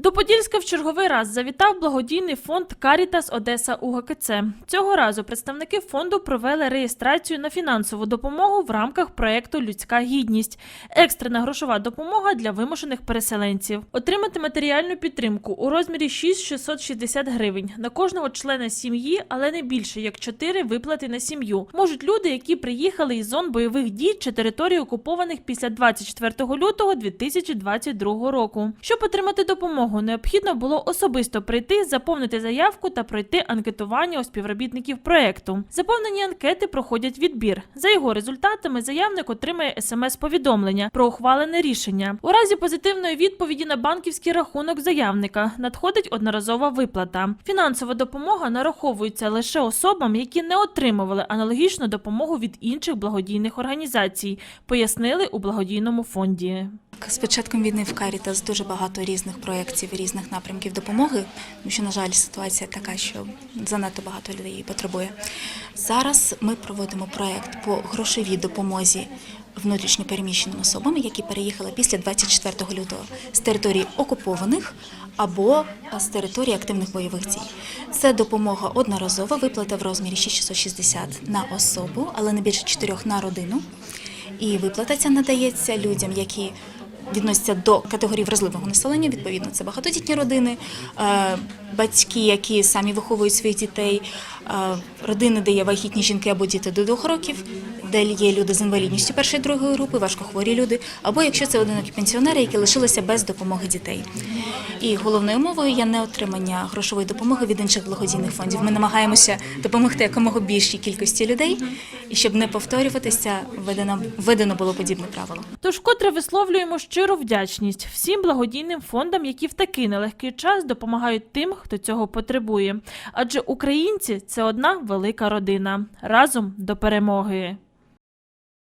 До Подільська в черговий раз завітав благодійний фонд Карітас Одеса УГКЦ. Цього разу представники фонду провели реєстрацію на фінансову допомогу в рамках проекту Людська гідність, екстрена грошова допомога для вимушених переселенців. Отримати матеріальну підтримку у розмірі 6660 гривень на кожного члена сім'ї, але не більше як 4 виплати на сім'ю. Можуть люди, які приїхали із зон бойових дій чи територій окупованих після 24 лютого 2022 року. Щоб отримати допомогу, необхідно було особисто прийти, заповнити заявку та пройти анкетування у співробітників проекту. Заповнені анкети проходять відбір. За його результатами заявник отримає смс-повідомлення про ухвалене рішення. У разі позитивної відповіді на банківський рахунок заявника надходить одноразова виплата. Фінансова допомога нараховується лише особам, які не отримували аналогічну допомогу від інших благодійних організацій, пояснили у благодійному фонді. З початком війни в Карітас дуже багато різних проєктів і різних напрямків допомоги, тому що, на жаль, ситуація така, що занадто багато людей її потребує. Зараз ми проводимо проєкт по грошовій допомозі внутрішньопереміщеним особам, які переїхали після 24 лютого з території окупованих або з території активних бойових дій. Це допомога одноразова, виплата в розмірі 6660 на особу, але не більше 4 на родину. І виплата ця надається людям, які відносяться до категорії вразливого населення. Відповідно, це багатодітні родини, е, батьки, які самі виховують своїх дітей, е, родини, де є вагітні жінки або діти до двох років, де є люди з інвалідністю першої другої групи, важкохворі люди, або якщо це одинокі пенсіонери, які лишилися без допомоги дітей. І головною умовою є не отримання грошової допомоги від інших благодійних фондів. Ми намагаємося допомогти якомога більшій кількості людей, і щоб не повторюватися, видано, видано було подібне правило. Тож котре висловлюємо щиру вдячність всім благодійним фондам, які в такий нелегкий час допомагають тим, хто цього потребує. Адже українці це одна велика родина разом до перемоги.